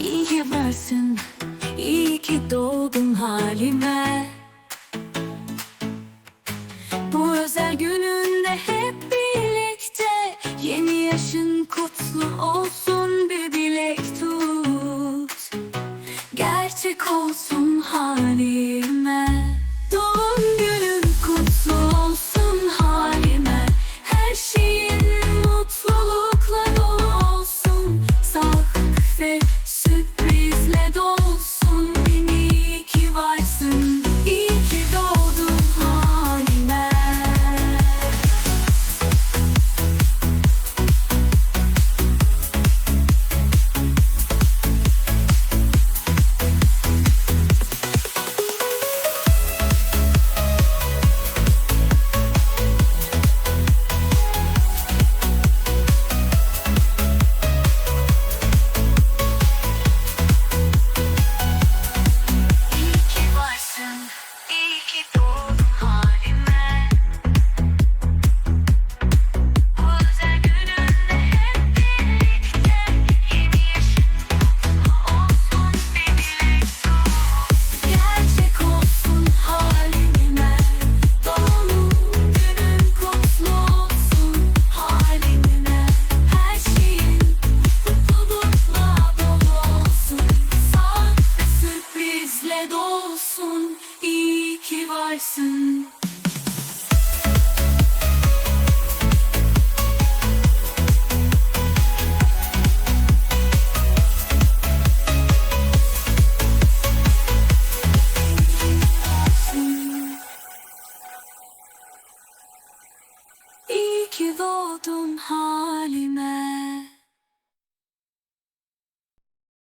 İyi ki varsın. İyi ki doğdun halime. Bu özel gününde hep birlikte Yeni yaşın kutlu olsun bir dilek tut. Gerçek olsun halim yaşarsın. İyi ki doğdun halime